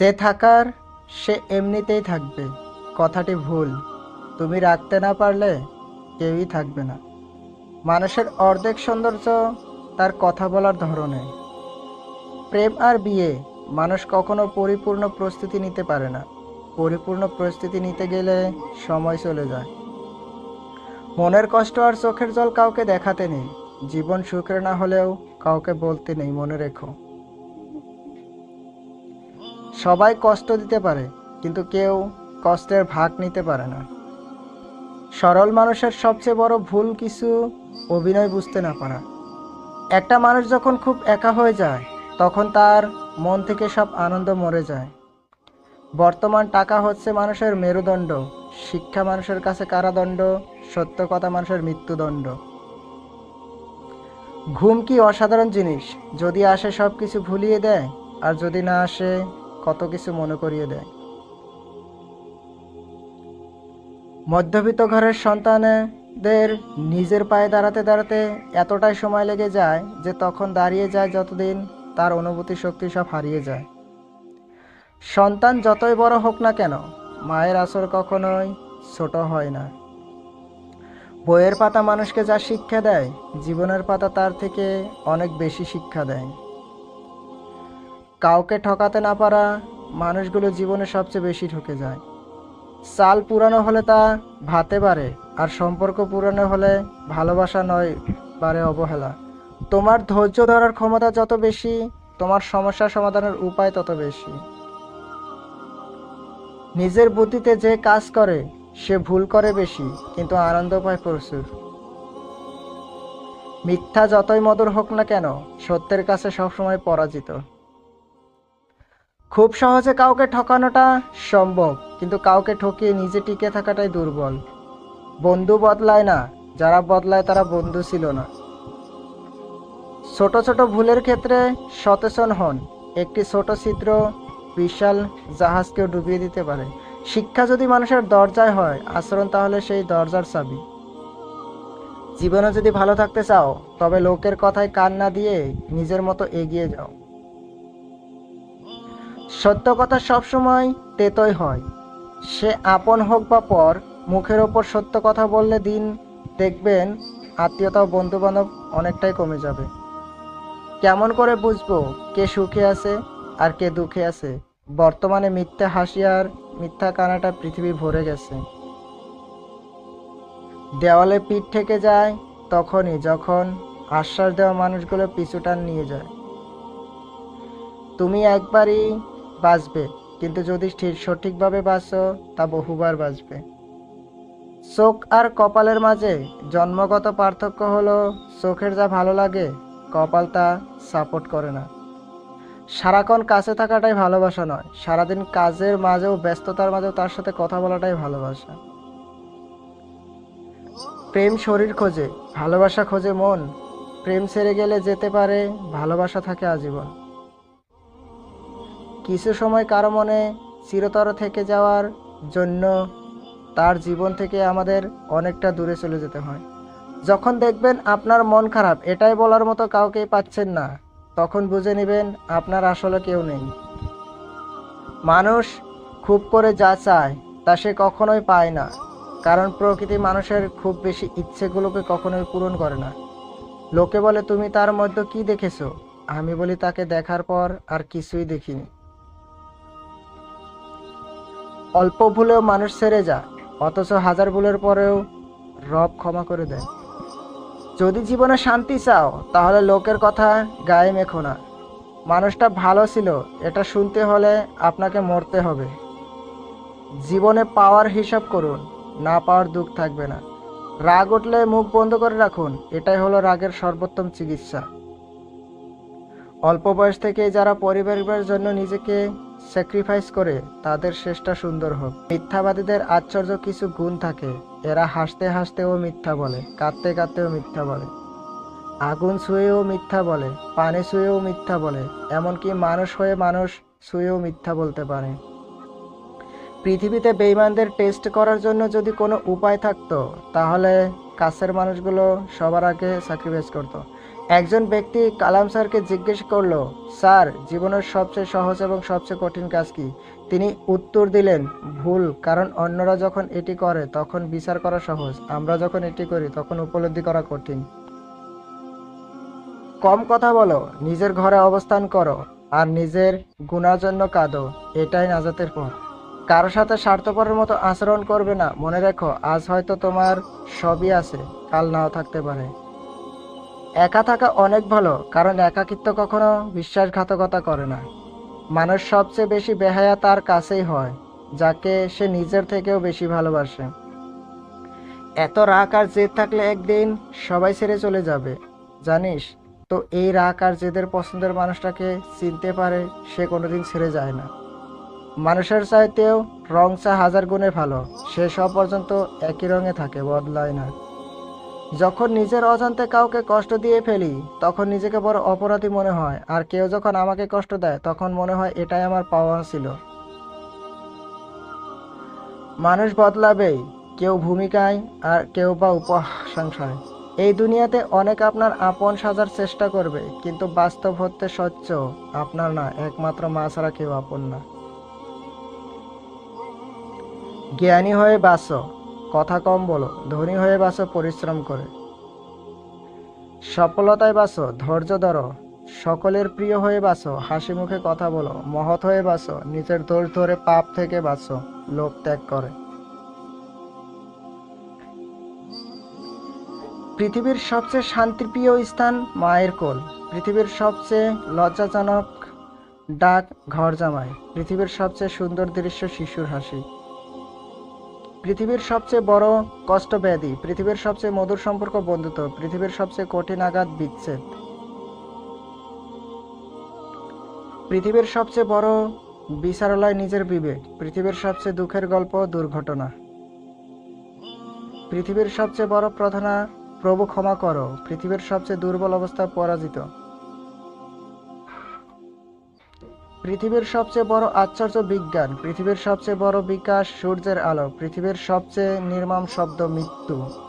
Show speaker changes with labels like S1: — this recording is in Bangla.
S1: যে থাকার, সে এমনিতেই থাকবে। কথাটি ভুল। তুমি রাখতে না পারলে কেউই থাকবে না। মানুষের অর্ধেক সৌন্দর্য তার কথা বলার ধরনে। প্রেম আর বিয়ে মানুষ কখনো পরিপূর্ণ প্রস্তুতি নিতে পারে না। পরিপূর্ণ প্রস্তুতি নিতে গেলে সময় চলে যায়। মনের কষ্ট আর চোখের জল কাউকে দেখাতে নেই। জীবন সুখের না হলেও কাউকে বলতে নেই। মনে রেখো। সবাই কষ্ট দিতে পারে, কিন্তু কেউ কষ্টের ভাগ নিতে পারে না। সরল মানুষের সবচেয়ে বড় ভুল কিছু অভিনয় বুঝতে না পারা। একটা মানুষ যখন খুব একা হয়ে যায়, তখন তার মন থেকে সব আনন্দ মরে যায়। বর্তমান টাকা হচ্ছে মানুষের মেরুদণ্ড, শিক্ষা মানুষের কাছে কারাদণ্ড, সত্য কথা মানুষের মৃত্যুদণ্ড। ঘুম কি অসাধারণ জিনিস, যদি আসে সব কিছু ভুলিয়ে দেয়, আর যদি না আসে কত কিছু মনে করিয়ে দেয়। মধ্যবিত্ত ঘরের সন্তানদের নিজের পায়ে দাঁড়াতে দাঁড়াতে এতটাই সময় লেগে যায় যে তখন দাঁড়িয়ে যায় যতদিন তার অনুভূতি শক্তি সব হারিয়ে যায়। সন্তান যতই বড় হোক না কেন, মায়ের আসর কখনোই ছোট হয় না। বইয়ের পাতা মানুষকে যা শিক্ষা দেয়, জীবনের পাতা তার থেকে অনেক বেশি শিক্ষা দেয়। কাউকে ঠকাতে না পারা মানুষগুলো জীবনে সবচেয়ে বেশি ঠকে যায়। চাল পুরানো হলে তা ভাতে বাড়ে আর সম্পর্ক পুরানো হলে ভালোবাসা নয়, বাড়ে অবহেলা। তোমার ধৈর্য ধরার ক্ষমতা যত বেশি, তোমার সমস্যা সমাধানের উপায় তত বেশি। নিজের বুদ্ধিতে যে কাজ করে, সে ভুল করে বেশি, কিন্তু আনন্দ পায় প্রচুর। মিথ্যা যতই মধুর হোক না কেন, সত্যের কাছে সবসময় পরাজিত। খুব সহজে কাউকে ঠকানোটা সম্ভব, কিন্তু কাউকে ঠকিয়ে নিজে টিকে থাকাটাই দুর্বল। বন্ধু বদলায় না, যারা বদলায় তারা বন্ধু ছিল না। ছোট ছোট ভুলের ক্ষেত্রে সচেতন হন। একটি ছোট ছিদ্র, বিশাল জাহাজকেও ডুবিয়ে দিতে পারে। শিক্ষা যদি মানুষের দরজায় হয়, আচরণ তাহলে সেই দরজার চাবি। জীবনে যদি ভালো থাকতে চাও, তবে লোকের কথায় কান না দিয়ে নিজের মতো এগিয়ে যাও। সত্য কথা সবসময় তেতই হয়। সে আপন হোক বা পর, মুখের ওপর সত্য কথা বললে দিন দেখবেন আত্মীয়তা ও বন্ধু বান্ধব অনেকটাই কমে যাবে। কেমন করে বুঝব কে সুখে আছে আর কে দুঃখে আছে? বর্তমানে মিথ্যা হাসি আর মিথ্যা কানাটা পৃথিবী ভরে গেছে। দেওয়ালে পিঠ থেকে যায়, তখনই যখন আশ্বাস দেওয়া মানুষগুলো পিছুটান নিয়ে যায়। তুমি একবারই বাঁচবে কিন্তু যদি ঠিক সঠিকভাবে বাঁচো তা বহুবার বাঁচবে চোখ আর কপালের মাঝে জন্মগত পার্থক্য হলো, চোখের যা ভালো লাগে, কপাল তা সাপোর্ট করে না। সারাক্ষণ কাছে থাকাটাই ভালোবাসা নয়, সারাদিন কাজের মাঝেও ব্যস্ততার মাঝেও তার সাথে কথা বলাটাই ভালোবাসা। প্রেম শরীর খোঁজে, ভালোবাসা খোঁজে মন, প্রেম ছেড়ে গেলে যেতে পারে, ভালোবাসা থাকে আজীবন। কিছু সময় কারও মনে চিরতর থেকে যাওয়ার জন্য তার জীবন থেকে আমাদের অনেকটা দূরে চলে যেতে হয়। যখন দেখবেন আপনার মন খারাপ, এটাই বলার মতো কাউকেই পাচ্ছেন না, তখন বুঝে নেবেন আপনার আসলে কেউ নেই। মানুষ খুব করে যা চায়, তা সে কখনোই পায় না, কারণ প্রকৃতি মানুষের খুব বেশি ইচ্ছেগুলোকে কখনোই পূরণ করে না। লোকে বলে, তুমি তার মধ্যে কি দেখেছ? আমি বলি, তাকে দেখার পর আর কিছুই দেখিনি। অল্প ভুলেও মানুষ ছেড়ে যায়, অথচ হাজার ভুলের পরেও রব ক্ষমা করে দেয়। যদি জীবনে শান্তি চাও, তাহলে লোকের কথা গায়ে মেখো না। মানুষটা ভালো ছিল, এটা শুনতে হলে আপনাকে মরতে হবে। জীবনে পাওয়ার হিসাব করুন, না পাওয়ার দুঃখ থাকবে না। রাগ উঠলে মুখ বন্ধ করে রাখুন, এটাই হলো রাগের সর্বোত্তম চিকিৎসা। অল্প বয়স থেকে যারা পরিবারের জন্য নিজেকে স্যাক্রিফাইস করে তাদের শেষটা সুন্দর হোক। মিথ্যাবাদীদের আশ্চর্য কিছু গুণ থাকে। এরা হাসতে হাসতেও মিথ্যা বলে, কাঁদতে কাঁদতেও মিথ্যা বলে। আগুন ছুঁয়েও মিথ্যা বলে, পানি ছুঁয়েও মিথ্যা বলে, এমনকি মানুষ হয়ে মানুষ ছুঁয়েও মিথ্যা বলতে পারে। পৃথিবীতে বেইমানদের টেস্ট করার জন্য যদি কোনো উপায় থাকতো, তাহলে কাছের মানুষগুলো সবার আগে স্যাক্রিফাইস করতো। একজন ব্যক্তি কালাম স্যারকে জিজ্ঞেস করল, স্যার, জীবনের সবচেয়ে সহজ এবং সবচেয়ে কঠিন কাজ কি? তিনি উত্তর দিলেন, ভুল, কারণ অন্যরা যখন এটি করে, তখন বিচার করা সহজ। আমরা যখন এটি করি, তখন উপলব্ধি করা কঠিন। কম কথা বলো, নিজের ঘরে অবস্থান করো, আর নিজের গুণার জন্য কাঁদো, এটাই নাজাতের পথ। কারোর সাথে স্বার্থপরের মতো আচরণ করবে না। মনে রেখো, আজ হয়তো তোমার সবই আছে, কাল নাও থাকতে পারে। একা থাকা অনেক ভালো, কারণ একাকিত্ব কখনো বিশ্বাসঘাতকতা করে না। মানুষ সবচেয়ে বেশি বেহায়া তার কাছেই হয়, যাকে সে নিজের থেকেও বেশি ভালোবাসে। এত রাগ আর জেদ থাকলে একদিন সবাই ছেড়ে চলে যাবে, জানিস? তো এই রাগ আর জেদের পছন্দের মানুষটাকে চিনতে পারে সে কোনোদিন ছেড়ে যায় না। মানুষের চাইতেও রং চা হাজার গুণে ভালো সে সব পর্যন্ত একই রঙে থাকে, বদলায় না। যখন নিজের অজান্তে কাউকে কষ্ট দিয়ে ফেলি, তখন নিজেকে বড় অপরাধী মনে হয়। আর কেউ যখন আমাকে কষ্ট দেয়, তখন মনে হয় এটাই আমার পাওয়া ছিল। মানুষ বদলাবেই, কেউ ভূমিকায় আর কেউ বা উপসংসায় এই দুনিয়াতে অনেক আপনার আপন সাজার চেষ্টা করবে, কিন্তু বাস্তব হতে স্বচ্ছ আপনার না, একমাত্র মা ছাড়া কেউ আপন না। জ্ঞানী হয়ে বাঁচো। কথা কম বলো, ধনী হয়ে বাঁচো পরিশ্রম করে। সফলতায় বাঁচো ধৈর্য ধরো। সকলের প্রিয় হয়ে বাঁচো হাসি মুখে কথা বলো, মহৎ হয়ে বাঁচো নিজের দোষ ধরে পাপ থেকে বাঁচো লোক ত্যাগ করে। পৃথিবীর সবচেয়ে শান্তিপ্রিয় স্থান মায়ের কোল। পৃথিবীর সবচেয়ে লজ্জাজনক ডাক ঘর জামাই পৃথিবীর সবচেয়ে সুন্দর দৃশ্য শিশুর হাসি। পৃথিবীর সবচেয়ে বড় কষ্ট ব্যাধি পৃথিবীর সবচেয়ে মধুর সম্পর্ক বন্ধুত্ব, পৃথিবীর সবচেয়ে কঠিন আঘাত বিচ্ছেদ। পৃথিবীর সবচেয়ে বড় বিচারালয় নিজের বিবেক, পৃথিবীর সবচেয়ে দুঃখের গল্প দুর্ঘটনা। পৃথিবীর সবচেয়ে বড় প্রার্থনা প্রভু ক্ষমা করো, পৃথিবীর সবচেয়ে দুর্বল অবস্থা পরাজিত। পৃথিবীর সবচেয়ে বড় আশ্চর্য বিজ্ঞান, পৃথিবীর সবচেয়ে বড় বিকাশ সূর্যের আলো, পৃথিবীর সবচেয়ে নির্মম শব্দ মৃত্যু।